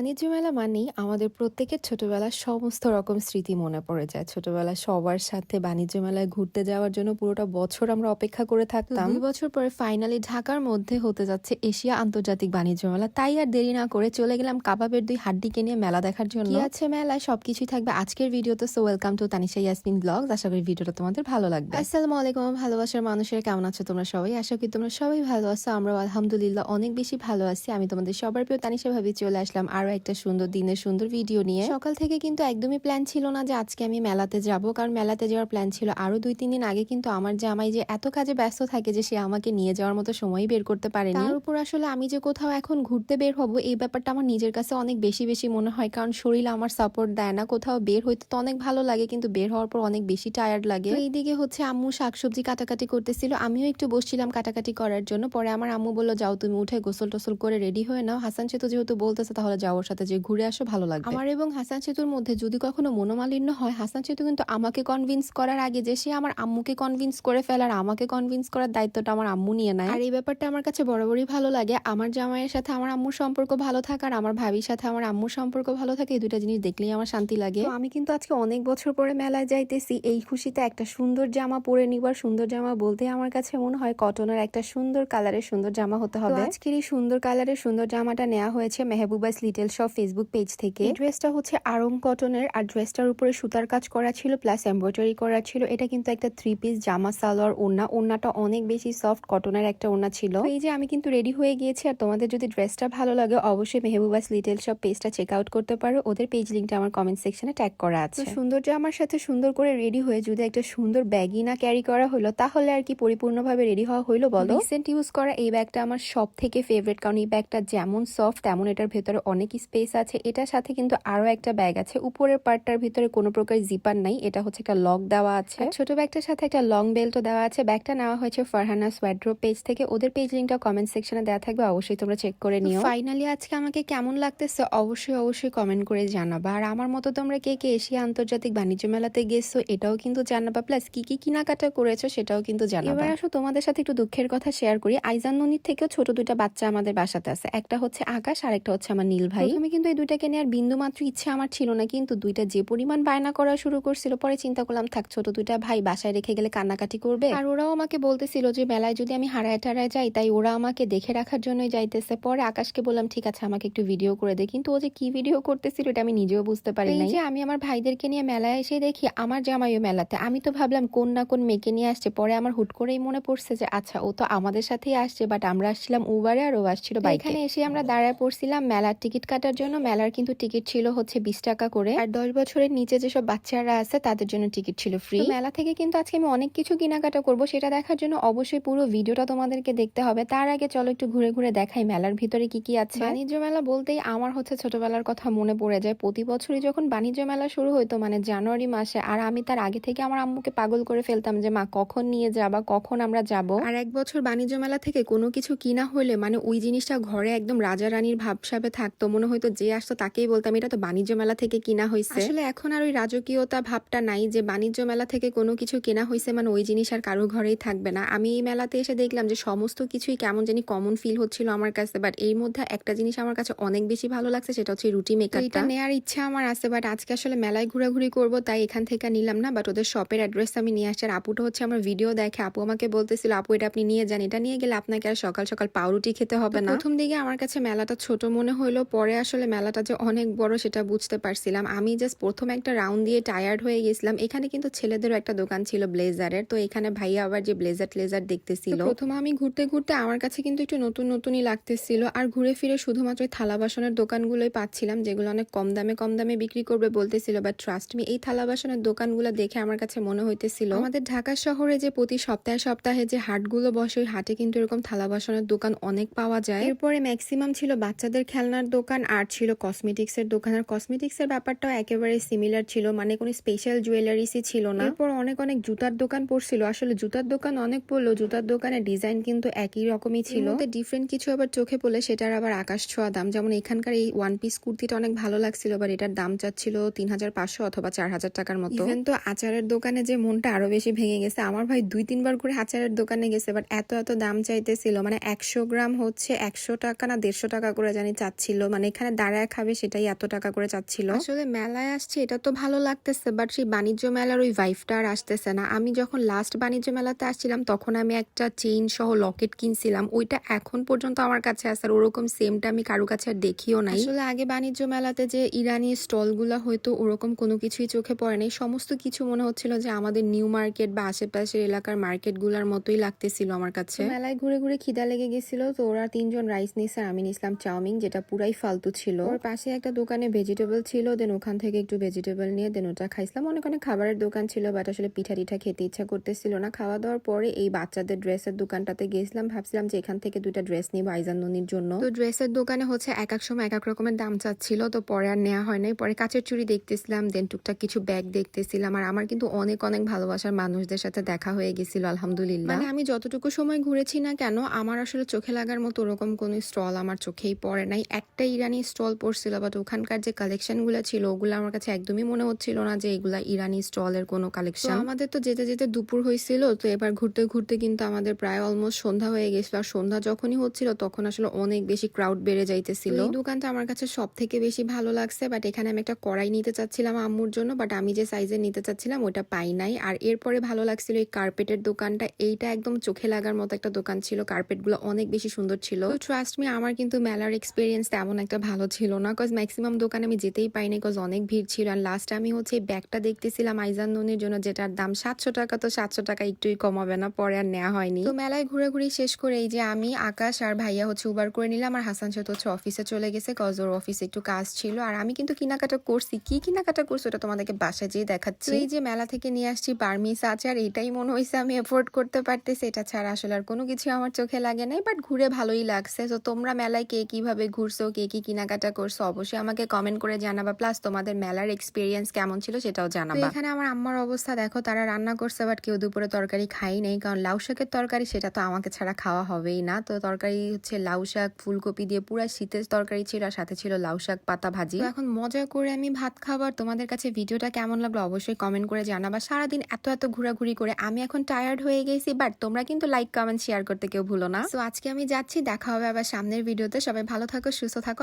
বাণিজ্য মেলা মানেই আমাদের প্রত্যেকের ছোটবেলার সমস্ত রকম স্মৃতি মনে পড়ে যায়। ছোটবেলায় সবার সাথে বাণিজ্য মেলায় ঘুরতে যাওয়ার জন্য পুরোটা বছর আমরা অপেক্ষা করে থাকতাম। দুই বছর পরে ফাইনালি ঢাকার মধ্যে হতে যাচ্ছে এশিয়া আন্তর্জাতিক বাণিজ্য মেলা। তাই আর দেরি না করে চলে গেলাম কাবাবের দুই হাড্ডিকে নিয়ে মেলা দেখার জন্য। কি আছে মেলায়? সবকিছুই থাকবে আজকের ভিডিওতে। So welcome to Tanisha Yasmin vlog আশা করি ভিডিওটা তোমাদের ভালো লাগবে। আসসালামু আলাইকুম ভালোবাসার মানুষের কেমন আছো তোমরা সবাই? আশা করি তোমরা সবাই ভালো আছো। আমরা আলহামদুলিল্লাহ অনেক বেশি ভালো আছি। আমি তোমাদের সবার প্রিয় তানিশা ভাবি চলে আসলাম আরও একটা সুন্দর দিনের সুন্দর ভিডিও নিয়ে। সকাল থেকে কিন্তু একদমই প্ল্যান ছিল না যে আজকে আমি মেলাতে যাব কারণ মেলাতে যাওয়ার প্ল্যান ছিল আরও দুই তিন দিন আগে কিন্তু আমার জামাই যে এত কাজে ব্যস্ত থাকে যে সে আমাকে নিয়ে যাওয়ার মতো সময় বের করতে পারেনি। তার উপর আসলে আমি যে কোথাও এখন ঘুরতে বের হব এই ব্যাপারটা আমার নিজের কাছে অনেক বেশি বেশি মনে হয় কারণ শরীর আমার সাপোর্ট দেয় না। কোথাও বের হইতে তো অনেক ভালো লাগে কিন্তু বের হওয়ার পর অনেক বেশি টায়ার্ড লাগে। এইদিকে হচ্ছে আম্মু শাকসবজি কাটাকাটি করতেছিল। আমিও একটু বসছিলাম কাটাকাটি করার জন্য। পরে আমার আম্মু বলল যাও তুমি উঠে গোসল টোসল করে রেডি হয়ে নাও। হাসান সে তো যেহেতু বলতেছে তাহলে যাও ওর সাথে যে ঘুরে আসো ভালো লাগবে। আমার এবং হাসান সেতুর মধ্যে যদি কখনো মনোমালিন্য হয় হাসান সেতু কিন্তু আমাকে কনভিন্স করার আগে যে সে আমার আম্মুকে কনভিন্স করে ফেলার আমাকে কনভিন্স করার দায়িত্বটা আমার আম্মু নিয়ে নেয়। আর এই ব্যাপারটা আমার কাছে বরাবরই ভালো লাগে। আমার জামাইয়ের সাথে আমার আম্মুর সম্পর্ক ভালো থাকার আমার ভাবির সাথে আমার আম্মুর সম্পর্ক ভালো থাকে এই দুইটা জিনিস দেখলেই আমার শান্তি লাগে। আমি কিন্তু আজকে অনেক বছর পরে মেলায় যাইতেছি। এই খুশিতে একটা সুন্দর জামা পরে নিবার সুন্দর জামা বলতে আমার কাছে মনে হয় কটনের একটা সুন্দর কালারের সুন্দর জামা হতে হবে। আজকের এই সুন্দর কালারের সুন্দর জামাটা নেওয়া হয়েছে Mehbuba's little shop Facebook page থেকে। এই ড্রেসটা হচ্ছে আরং কটনের আর ড্রেসটার উপরে সুতার কাজ করা ছিল প্লাস এমব্রয়ডারি করা ছিল। এটা কিন্তু একটা থ্রি পিস জামা সালোয়ার ওড়না। ওড়নাটা অনেক বেশি সফট কটনের একটা ওড়না ছিল। এই যে আমি কিন্তু রেডি হয়ে গিয়েছি আর তোমাদের যদি ড্রেসটা ভালো লাগে অবশ্যই মেহবুবাস লিটেল শপ পেজটা চেক আউট করতে পারো। ওদের পেজ লিঙ্কটা আমার কমেন্ট সেকশনে ট্যাগ করা আছে। সুন্দর জামার সাথে সুন্দর করে রেডি হয়ে যদি একটা সুন্দর ব্যাগই না ক্যারি করা হলো তাহলে আর কি পরিপূর্ণভাবে রেডি হওয়া হইল বলো? রিসেন্ট ইউজ করা এই ব্যাগটা আমার সব থেকে ফেভারিট কারণ এই ব্যাগটা যেমন সফট তেমন এটার ভেতরে অনেক স্পেস আছে এটার সাথে কিন্তু আরও একটা ব্যাগ আছে। উপরের পার্টটার ভিতরে কোনো প্রকার জিপার নাই এটা হচ্ছে একটা লক দেওয়া আছে। আর ছোট ব্যাগটার সাথে একটা লং বেল্টও দেওয়া আছে। ব্যাগটা নেওয়া হয়েছে ফারহানা সোয়াড্রো পেজ থেকে। ওদের পেজ লিঙ্কটা কমেন্ট সেকশনে দেওয়া থাকবে অবশ্যই তোমরা চেক করে নিও। ফাইনালি আজকে আমাকে কেমন লাগতেছে অবশ্যই অবশ্যই কমেন্ট করে জানাবা। আর আমার মতো তোমরা কে কে এশিয়া আন্তর্জাতিক বাণিজ্য মেলাতে গেছো এটাও কিন্তু জানাবা। প্লাস কি কি কেনাকাটা করেছ সেটাও কিন্তু জানাবা। এবার আসো তোমাদের সাথে একটু দুঃখের কথা শেয়ার করি। আইজান ননির থেকেও ছোট দুইটা বাচ্চা আমাদের বাসাতে আছে। একটা হচ্ছে আকাশ আর একটা হচ্ছে আমার নীল ভাই। আমি কিন্তু এই দুইটাকে নেওয়ার বিন্দু মাত্র ইচ্ছে আমার ছিল না কিন্তু দুইটা যে পরিমাণ বায়না করা শুরু করছিল পরে চিন্তা করলাম থাক ছোট দুইটা ভাই বাসায় রেখে গেলে কান্নাকাটি করবে? আর ওরাও আমাকে বলতেছিল যে মেলায় যদি আমি হারায় টারায় যাই তাই ওরা আমাকে দেখে রাখার জন্যই যাইতেছে। পরে আকাশকে বললাম ঠিক আছে আমাকে একটু ভিডিও করে দে। কিন্তু ও যে কি ভিডিও করতেছিল এটা আমি নিজেও বুঝতে পারি না যে আমি আমার ভাইদেরকে নিয়ে মেলায় এসে দেখি আমার জামাইও মেলাতে। আমি তো ভাবলাম কোন না কোন মেয়েকে নিয়ে আসছে। পরে আমার হুট করেই মনে পড়ছে যে আচ্ছা ও তো আমাদের সাথেই আসছে বাট আমরা আসছিলাম উবারে আর ও আসছিল বাইকে এখানে এসে আমরা দাঁড়ায় পড়ছিলাম মেলার টিকিট কাটার জন্য মেলার কিন্তু টিকিট ছিল হচ্ছে বিশ টাকা করে। আর দশ বছরের নিচে যেসব বাচ্চারা আছে, তাদের জন্য টিকিট ছিল ফ্রি মেলা থেকে কিন্তু আজকে আমি অনেক কিছু কেনাকাটা করব, সেটা দেখার জন্য অবশ্যই পুরো ভিডিওটা তোমাদেরকে দেখতে হবে। তার আগে চলো একটু ঘুরে ঘুরে দেখাই মেলার ভিতরে কি কি আছে। বাণিজ্য মেলা বলতেই আমার হচ্ছে ছোটবেলার কথা মনে পড়ে যায়। প্রতি বছরই যখন বাণিজ্য মেলা শুরু হইতো মানে জানুয়ারি মাসে, আর আমি তার আগে থেকে আমার আম্মুকে পাগল করে ফেলতাম যে, মা, কখন নিয়ে যাবা? কখন আমরা যাব? আর এক বছর বাণিজ্য মেলা থেকে কোনো কিছু কিনা হলে মানে ওই জিনিসটা ঘরে একদম রাজা রানীর ভাবসাবে থাকতো মনে হয়তো যে আসতো তাকেই বলতাম এটা তো বাণিজ্য মেলা থেকে কিনা হয়েছে আসলে এখন আর ওই রাজকীয়তা ভাবটা নাই যে বাণিজ্য মেলা থেকে কোনো কিছু কেনা হয়েছে মানে ওই জিনিস আর কারও ঘরেই থাকবে না। আমি এই মেলাতে এসে দেখলাম যে সমস্ত কিছুই কেমন জানি কমন ফিল হচ্ছিল আমার কাছে বাট এর মধ্যে একটা জিনিস আমার কাছে অনেক বেশি ভালো লাগছে সেটা হচ্ছে রুটি মেকার এটা নেওয়ার ইচ্ছা আমার আছে বাট আজকে আসলে মেলায় ঘোরাঘুরি করব তাই এখান থেকে নিলাম না বাট ওদের শপের অ্যাড্রেস আমি নিয়ে আসছি। আর আপুটা হচ্ছে আমার ভিডিও দেখে আপু আমাকে বলতেছিল আপু এটা আপনি নিয়ে যান এটা নিয়ে গেলে আপনাকে আর সকাল সকাল পাউরুটি খেতে হবে না। প্রথম দিকে আমার কাছে মেলাটা ছোট মনে হলো পরে আসলে মেলাটা যে অনেক বড় সেটা বুঝতে পারছিলাম। আমি জাস্ট প্রথম একটা রাউন্ড দিয়ে টায়ার্ড হয়ে গেছিলাম। এখানে কিন্তু ছেলেদেরও একটা দোকান ছিল ব্লেজারের। তো এখানে ভাইয়া আবার যে ব্লেজার ট্লেজার দেখতেছিল প্রথমে আমি ঘুরতে ঘুরতে আমার কাছে কিন্তু একটু নতুন নতুনই লাগতেছিল। আর ঘুরে ফিরে শুধুমাত্র থালা বাসনের দোকানগুলোই পাচ্ছিলাম, যেগুলো অনেক কম দামে কম দামে বিক্রি করবে বলতেছিল। বা ট্রাস্ট মি এই থালা বাসনের দোকানগুলো দেখে আমার কাছে মনে হইতেছিল। আমাদের ঢাকা শহরে যে প্রতি সপ্তাহে সপ্তাহে যে হাটগুলো বসে, ওই হাটে কিন্তু এরকম থালা বাসনের দোকান অনেক পাওয়া যায়। এরপরে ম্যাক্সিমাম ছিল বাচ্চাদের খেলনার দোকান আর ছিল কসমেটিক্সের দোকান। আর কসমেটিক্সের ব্যাপারটাও একেবারে সিমিলার ছিল মানে কোনো স্পেশাল জুয়েলারিসই ছিল না। এরপর অনেক অনেক জুতার দোকান পড়ছিল। আসলে জুতার দোকান অনেক পড়ল জুতার দোকানের ডিজাইন কিন্তু একই রকমই ছিল। ডিফারেন্ট কিছু আবার চোখে পড়লে সেটার আবার আকাশ ছোঁয়া দাম। যেমন এখানকার এই ওয়ান পিস কুর্তিটা অনেক ভালো লাগছিল বাট এটার দাম চাচ্ছিল তিন হাজার পাঁচশো অথবা চার হাজার টাকার মতো। ইভেন তো আচারের দোকানে যে মনটা আরও বেশি ভেঙে গেছে আমার ভাই দুই তিনবার করে আচারের দোকানে গেছে বাট এত এত দাম চাইতেছিল। মানে একশো গ্রাম হচ্ছে একশো টাকা না দেড়শো টাকা করে জানি চাচ্ছিল মানে এখানে দাঁড়ায় খাবে সেটাই এত টাকা করে চাচ্ছিল। আসলে মেলায় আসছে এটা তো ভালো লাগতেছে বাট সেই বাণিজ্য মেলার ওই ভাইফটা আর আসতেছে না। আমি যখন লাস্ট বাণিজ্য মেলাতে আসছিলাম তখন আমি একটা চেইন সহ লকেট কিনছিলাম ওইটা এখন পর্যন্ত আমার কাছে আছে আর ওরকম সেমটা আমি কারও কাছে আর দেখিও নাই। আসলে আগে বাণিজ্য মেলাতে যে ইরানি স্টলগুলো হয়তো ওরকম কোনো কিছুই চোখে পড়ে নাই সমস্ত কিছু মনে হচ্ছিল যে আমাদের নিউ মার্কেট বা আশেপাশের এলাকার মার্কেটগুলোর মতোই লাগতেছিল আমার কাছে। মেলায় ঘুরে ঘুরে খিদা লেগে গেছিল তো ওরা তিনজন রাইস নিছে আর আমি নিছিলাম চাউমিন যেটা পুরাই ফালতু ছিল। ওর পাশে একটা দোকানে ভেজিটেবল ছিল দেন ওখান থেকে একটু ভেজিটেবল নিয়ে দেন ওটা খাইছিলাম। অনেক অনেক খাবারের দোকান ছিল বাট আসলে পিঠা টিঠা খেতে ইচ্ছা করতেছিল না। খাওয়া দাওয়ার পরে এই বাচ্চাদের ড্রেসের দোকানটাতে গেছিলাম ভাবছিলাম যে এখান থেকে দুইটা ড্রেস নিব আইজান ননির জন্য। তো ড্রেসের দোকানে হচ্ছে এক এক সময় এক এক রকমের দাম চাচ্ছিল তো পরে আর নেওয়া হয় নাই। পরে কাচের চুড়ি দেখতেছিলাম দেন টুকটাক কিছু ব্যাগ দেখতেছিলাম। আর আমার কিন্তু অনেক অনেক ভালোবাসার মানুষদের সাথে দেখা হয়ে গেছিল আলহামদুলিল্লাহ। মানে আমি যতটুকু সময় ঘুরেছি না কেন আমার আসলে চোখে লাগার মতো ওরকম কোনো স্টল আমার চোখেই পড়ে নাই। একটা ইরানি স্টল পড়ছিল বাট ওখানকার যে কালেকশনগুলো ছিল ওগুলো আমার কাছে একদমই মনে হচ্ছিল না যে এগুলা ইরানি স্টলের কোনো কালেকশন আমাদের তো যেতে যেতে দুপুর হয়েছিল তো এবার ঘুরতে ঘুরতে কিন্তু আমাদের প্রায় অলমোস্ট সন্ধ্যা হয়ে গেছিল। আর সন্ধ্যা যখনই হচ্ছিল তখন আসলে অনেক বেশি ক্রাউড বেড়ে যাইতেছিল। এই দোকানটা আমার কাছে সব থেকে বেশি ভালো লাগছে বাট এখানে আমি একটা কড়াই নিতে চাচ্ছিলাম আম্মুর জন্য বাট আমি যে সাইজের নিতে চাচ্ছিলাম ওটা পাই নাই। আর এরপরে ভালো লাগছিল এই কার্পেটের দোকানটা এইটা একদম চোখে লাগার মতো একটা দোকান ছিল। কার্পেটগুলো অনেক বেশি সুন্দর ছিল। ট্রাস্ট মি আমার কিন্তু মেলার এক্সপিরিয়েন্স তেমন একটা ভালো ছিল না কজ ম্যাক্সিমাম দোকানে আমি যেতেই পাইনি কজ অনেক ভিড় ছিল। আর লাস্ট আমি হচ্ছে ব্যাগটা দেখতেছিলাম আইজান ননির জন্য, যেটার দাম সাতশো টাকা, তো সাতশো টাকা একটুই কমাবে না, পরে আর নেওয়া হয়নি। তো মেলায় ঘুরে ঘুরে শেষ করে এই যে আমি, আকাশ আর ভাইয়া হচ্ছে উবার করে নিলাম, আর হাসান সাথে হচ্ছে অফিসে চলে গেছে কজ ওর অফিসে একটু কাজ ছিল। আর আমি কিন্তু কেনাকাটা করছি। কি কেনাকাটা করছি ওটা তোমাদেরকে বাসায় যেয়ে দেখাচ্ছি। এই যে মেলা থেকে নিয়ে আসছি বার্মিস আচার এটাই মনে হয়েছে আমি এফোর্ড করতে পারতেছি। এটা ছাড়া আসলে আর কোনো কিছু আমার চোখে লাগে নাই বাট ঘুরে ভালোই লাগছে। তো তোমরা মেলায় কে কীভাবে ঘুরছো, কে কি কেনাকাটা করছ অবশ্যই আমাকে কমেন্ট করে জানাবা। প্লাস তোমাদের মেলার এক্সপিরিয়েন্স কেমন ছিল সেটাও জানাবা। এখানে আমার আম্মার অবস্থা দেখো তারা রান্না করছে বাট কেউ দুপুরে তরকারি খাই নেই কারণ লাউ শাকের তরকারি সেটা তো আমাকে ছাড়া খাওয়া হবেই না। তো তরকারি হচ্ছে লাউ শাক ফুলকপি দিয়ে পুরো শীতের তরকারি ছিল আর সাথে ছিল লাউ শাক পাতা ভাজি। এখন মজা করে আমি ভাত খাবার তোমাদের কাছে ভিডিওটা কেমন লাগল অবশ্যই কমেন্ট করে জানাবা। সারাদিন এত এত ঘোরাঘুরি করে আমি এখন টায়ার্ড হয়ে গেছি বাট তোমরা কিন্তু লাইক কমেন্ট শেয়ার করতে কেউ ভুলো না। তো আজকে আমি যাচ্ছি দেখা হবে আবার সামনের ভিডিওতে সবাই ভালো থাকো সুস্থ থাকো